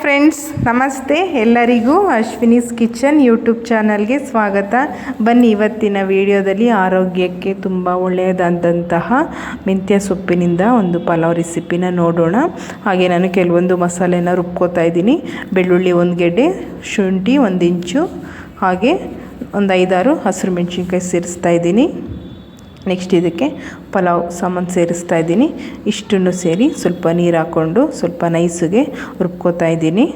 Friends ನಮಸ್ತೆ. ಎಲ್ಲರಿಗೂ Ashwini's kitchen YouTube ಚಾನಲ್ಗೆ ಸ್ವಾಗತ. ಬನ್ನಿ ಇವತ್ತಿನ ವಿಡಿಯೋದಲ್ಲಿ ಆರೋಗ್ಯಕ್ಕೆ ತುಂಬ ಒಳ್ಳೆಯದಾದಂತಹ ಮೆಂತ್ಯ ಸೊಪ್ಪಿನಿಂದ ಒಂದು ಪಲಾವ್ ರೆಸಿಪಿನ ನೋಡೋಣ. ಹಾಗೆ ನಾನು ಕೆಲವೊಂದು ಮಸಾಲೆನ ರುಬ್ಕೋತಾ ಇದ್ದೀನಿ. ಬೆಳ್ಳುಳ್ಳಿ ಒಂದು ಗೆಡ್ಡೆ, ಶುಂಠಿ ಒಂದು ಇಂಚು, ಹಾಗೆ ಒಂದು ಐದಾರು ಹಸಿರು ಮೆಣಸಿನ್ಕಾಯಿ ಸೇರಿಸ್ತಾ ಇದ್ದೀನಿ. ನೆಕ್ಸ್ಟ್ ಇದಕ್ಕೆ ಪಲಾವ್ ಸಾಮಾನು ಸೇರಿಸ್ತಾ ಇದ್ದೀನಿ. ಇಷ್ಟನ್ನು ಸೇರಿ ಸ್ವಲ್ಪ ನೀರು ಹಾಕ್ಕೊಂಡು ಸ್ವಲ್ಪ ನೈಸಿಗೆ ರುಬ್ಕೋತಾ ಇದ್ದೀನಿ.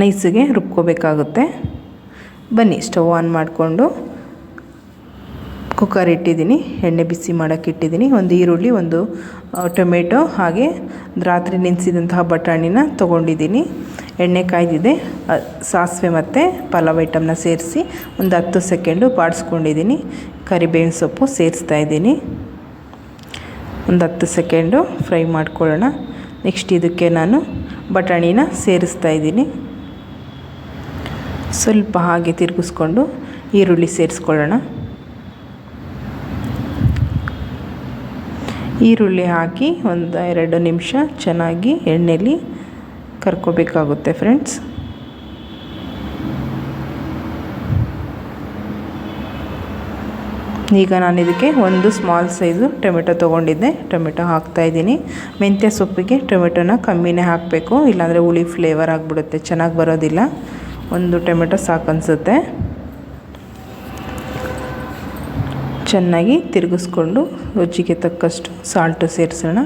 ನೈಸಿಗೆ ರುಬ್ಕೋಬೇಕಾಗುತ್ತೆ. ಬನ್ನಿ, ಸ್ಟವ್ ಆನ್ ಮಾಡಿಕೊಂಡು ಕುಕ್ಕರ್ ಇಟ್ಟಿದ್ದೀನಿ. ಎಣ್ಣೆ ಬಿಸಿ ಮಾಡೋಕ್ಕೆ ಇಟ್ಟಿದ್ದೀನಿ. ಒಂದು ಈರುಳ್ಳಿ, ಒಂದು ಟೊಮೆಟೊ ಹಾಗೆ ರಾತ್ರಿ ನೆನೆಸಿದಂತಹ ಬಟಾಣಿನ ತೊಗೊಂಡಿದ್ದೀನಿ. ಎಣ್ಣೆ ಕಾಯ್ದಿದೆ ಸಾಸಿವೆ ಮತ್ತು ಪಲಾವ್ ಐಟಮ್ನ ಸೇರಿಸಿ ಒಂದು ಹತ್ತು ಸೆಕೆಂಡು ಬಾಡಿಸ್ಕೊಂಡಿದ್ದೀನಿ. ಕರಿಬೇವಿನ ಸೊಪ್ಪು ಸೇರಿಸ್ತಾ ಇದ್ದೀನಿ. ಒಂದು ಹತ್ತು ಸೆಕೆಂಡು ಫ್ರೈ ಮಾಡ್ಕೊಳ್ಳೋಣ. ನೆಕ್ಸ್ಟ್ ಇದಕ್ಕೆ ನಾನು ಬಟಾಣಿನ ಸೇರಿಸ್ತಾ ಇದ್ದೀನಿ. ಸ್ವಲ್ಪ ಹಾಗೆ ತಿರುಗಿಸ್ಕೊಂಡು ಈರುಳ್ಳಿ ಸೇರಿಸ್ಕೊಳ್ಳೋಣ. ಈರುಳ್ಳಿ ಹಾಕಿ ಒಂದು ಎರಡು ನಿಮಿಷ ಚೆನ್ನಾಗಿ ಎಣ್ಣೆಲಿ ಕರ್ಕೋಬೇಕಾಗುತ್ತೆ ಫ್ರೆಂಡ್ಸ್ ಈಗ ನಾನು ಇದಕ್ಕೆ ಒಂದು ಸ್ಮಾಲ್ ಸೈಜು ಟೊಮೆಟೊ ತೊಗೊಂಡಿದ್ದೆ. ಟೊಮೆಟೊ ಹಾಕ್ತಾಯಿದ್ದೀನಿ ಮೆಂತ್ಯ ಸೊಪ್ಪಿಗೆ ಟೊಮೆಟೊನ ಕಮ್ಮಿನೇ ಹಾಕಬೇಕು. ಇಲ್ಲಾಂದರೆ ಹುಳಿ ಫ್ಲೇವರ್ ಆಗಿಬಿಡುತ್ತೆ. ಚೆನ್ನಾಗಿ ಬರೋದಿಲ್ಲ. ಒಂದು ಟೊಮೆಟೊ ಸಾಕನ್ಸುತ್ತೆ. ಚೆನ್ನಾಗಿ ತಿರುಗಿಸ್ಕೊಂಡು ರುಚಿಗೆ ತಕ್ಕಷ್ಟು ಸಾಲ್ಟು ಸೇರಿಸೋಣ.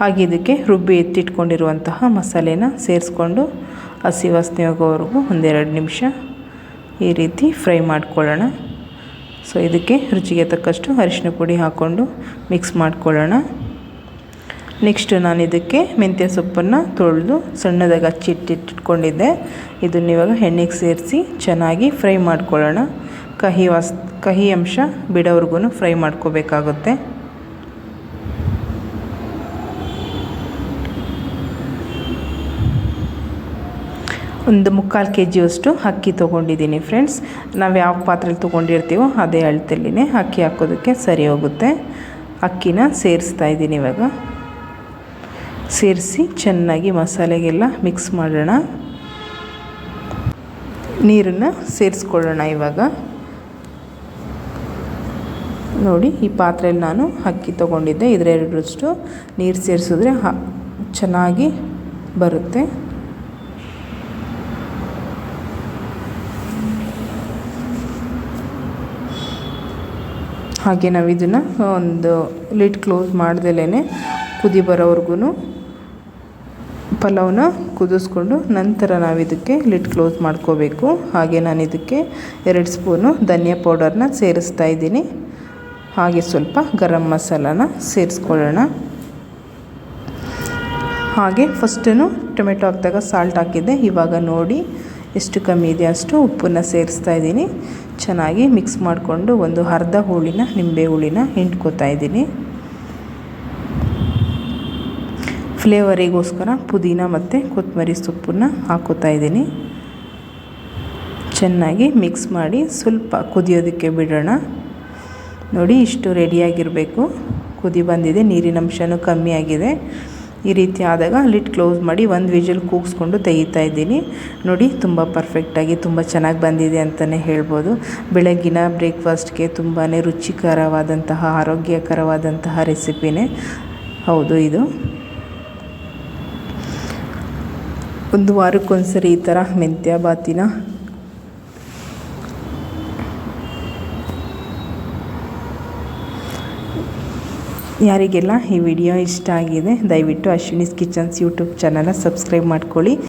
ಹಾಗೆ ಇದಕ್ಕೆ ರುಬ್ಬಿ ಎತ್ತಿಟ್ಕೊಂಡಿರುವಂತಹ ಮಸಾಲೆನ ಸೇರಿಸ್ಕೊಂಡು ಹಸಿ ವಾಸನೆ ಹೋಗೋವರೆಗೂ ಒಂದೆರಡು ನಿಮಿಷ ಈ ರೀತಿ ಫ್ರೈ ಮಾಡ್ಕೊಳ್ಳೋಣ. ಸೊ, ಇದಕ್ಕೆ ರುಚಿಗೆ ತಕ್ಕಷ್ಟು ಅರಿಶಿನ ಪುಡಿ ಹಾಕ್ಕೊಂಡು ಮಿಕ್ಸ್ ಮಾಡ್ಕೊಳ್ಳೋಣ. ನೆಕ್ಸ್ಟ್ ನಾನು ಇದಕ್ಕೆ ಮೆಂತ್ಯ ಸೊಪ್ಪನ್ನು ತೊಳೆದು ಸಣ್ಣದಾಗಿ ಹಚ್ಚಿಟ್ಟಿಟ್ಕೊಂಡಿದ್ದೆ ಇದನ್ನು ಇವಾಗ ಎಣ್ಣೆಗೆ ಸೇರಿಸಿ ಚೆನ್ನಾಗಿ ಫ್ರೈ ಮಾಡ್ಕೊಳ್ಳೋಣ. ಕಹಿ ವಾಸ್, ಕಹಿ ಅಂಶ ಬಿಡೋವರೆಗೂ ಫ್ರೈ ಮಾಡ್ಕೋಬೇಕಾಗುತ್ತೆ. ಒಂದು ಮುಕ್ಕಾಲು ಕೆ ಜಿಯಷ್ಟು ಅಕ್ಕಿ ತೊಗೊಂಡಿದ್ದೀನಿ ಫ್ರೆಂಡ್ಸ್ ನಾವು ಯಾವ ಪಾತ್ರೆಲಿ ತೊಗೊಂಡಿರ್ತೀವೋ ಅದೇ ಅಳತೆಲ್ಲಿನೇ ಅಕ್ಕಿ ಹಾಕೋದಕ್ಕೆ ಸರಿ ಹೋಗುತ್ತೆ. ಅಕ್ಕಿನ ಸೇರಿಸ್ತಾ ಇದ್ದೀನಿ ಇವಾಗ. ಸೇರಿಸಿ ಚೆನ್ನಾಗಿ ಮಸಾಲೆಗೆಲ್ಲ ಮಿಕ್ಸ್ ಮಾಡೋಣ. ನೀರನ್ನು ಸೇರಿಸ್ಕೊಳ್ಳೋಣ ಇವಾಗ. ನೋಡಿ, ಈ ಪಾತ್ರೆಯಲ್ಲಿ ನಾನು ಅಕ್ಕಿ ತೊಗೊಂಡಿದ್ದೆ. ಇದರೆರಡರಷ್ಟು ನೀರು ಸೇರಿಸಿದ್ರೆ ಚೆನ್ನಾಗಿ ಬರುತ್ತೆ. ಹಾಗೆ ನಾವು ಇದನ್ನು ಒಂದು ಲಿಡ್ ಕ್ಲೋಸ್ ಮಾಡ್ದಲೇ ಕುದಿ ಬರೋವರೆಗೂ ಪಲಾವ್ನ ಕುದಿಸ್ಕೊಂಡು ನಂತರ ನಾವು ಇದಕ್ಕೆ ಲಿಡ್ ಕ್ಲೋಸ್ ಮಾಡ್ಕೋಬೇಕು. ಹಾಗೆ ನಾನು ಇದಕ್ಕೆ ಎರಡು ಸ್ಪೂನು ಧನಿಯಾ ಪೌಡರ್ನ ಸೇರಿಸ್ತಾ ಇದ್ದೀನಿ. ಹಾಗೆ ಸ್ವಲ್ಪ ಗರಂ ಮಸಾಲಾನ ಸೇರಿಸ್ಕೊಳ್ಳೋಣ. ಹಾಗೆ ಫಸ್ಟು ಟೊಮೆಟೊ ಹಾಕಿದಾಗ ಸಾಲ್ಟ್ ಹಾಕಿದ್ದೆ, ಇವಾಗ ನೋಡಿ ಎಷ್ಟು ಕಮ್ಮಿ ಇದೆ ಅಷ್ಟು ಉಪ್ಪನ್ನು ಸೇರಿಸ್ತಾ ಇದ್ದೀನಿ. ಚೆನ್ನಾಗಿ ಮಿಕ್ಸ್ ಮಾಡಿಕೊಂಡು ಒಂದು ಅರ್ಧ ಹುಳಿನ ನಿಂಬೆ ಹುಳಿನ ಹಿಂಡ್ಕೋತಾ ಇದ್ದೀನಿ. ಫ್ಲೇವರಿಗೋಸ್ಕರ ಪುದೀನ ಮತ್ತು ಕೊತ್ತಂಬರಿ ಸೊಪ್ಪನ್ನು ಹಾಕೋತಾ ಇದ್ದೀನಿ. ಚೆನ್ನಾಗಿ ಮಿಕ್ಸ್ ಮಾಡಿ ಸ್ವಲ್ಪ ಕುದಿಯೋದಕ್ಕೆ ಬಿಡೋಣ. ನೋಡಿ ಇಷ್ಟು ರೆಡಿಯಾಗಿರಬೇಕು ಕುದಿ ಬಂದಿದೆ, ನೀರಿನ ಅಂಶನೂ ಕಮ್ಮಿ ಆಗಿದೆ. ಈ ರೀತಿ ಆದಾಗ ಲಿಟ್ ಕ್ಲೋಸ್ ಮಾಡಿ ಒಂದು ವಿಜಲ್ ಕೂಗಿಸ್ಕೊಂಡು ತೆಗಿತಾ ಇದ್ದೀನಿ. ನೋಡಿ, ತುಂಬ ಪರ್ಫೆಕ್ಟಾಗಿ ತುಂಬ ಚೆನ್ನಾಗಿ ಬಂದಿದೆ ಅಂತಲೇ ಹೇಳ್ಬೋದು. ಬೆಳಗ್ಗಿನ ಬ್ರೇಕ್ಫಾಸ್ಟ್ಗೆ ತುಂಬಾ ರುಚಿಕರವಾದಂತಹ, ಆರೋಗ್ಯಕರವಾದಂತಹ ರೆಸಿಪಿನೇ ಹೌದು ಇದು. ಒಂದು ವಾರಕ್ಕೊಂದ್ಸರಿ ಈ ಥರ ಮೆಂತ್ಯ ಬಾತಿನ ಯಾರಿಗೆಲ್ಲ ಈ ವಿಡಿಯೋ ಇಷ್ಟ ಆಗಿದೆ ದಯವಿಟ್ಟು ಅಶ್ವಿನಿಸ್ ಕಿಚನ್ಸ್ ಯೂಟ್ಯೂಬ್ ಚಾನಲ್ನ ಸಬ್ಸ್ಕ್ರೈಬ್ ಮಾಡ್ಕೊಳ್ಳಿ.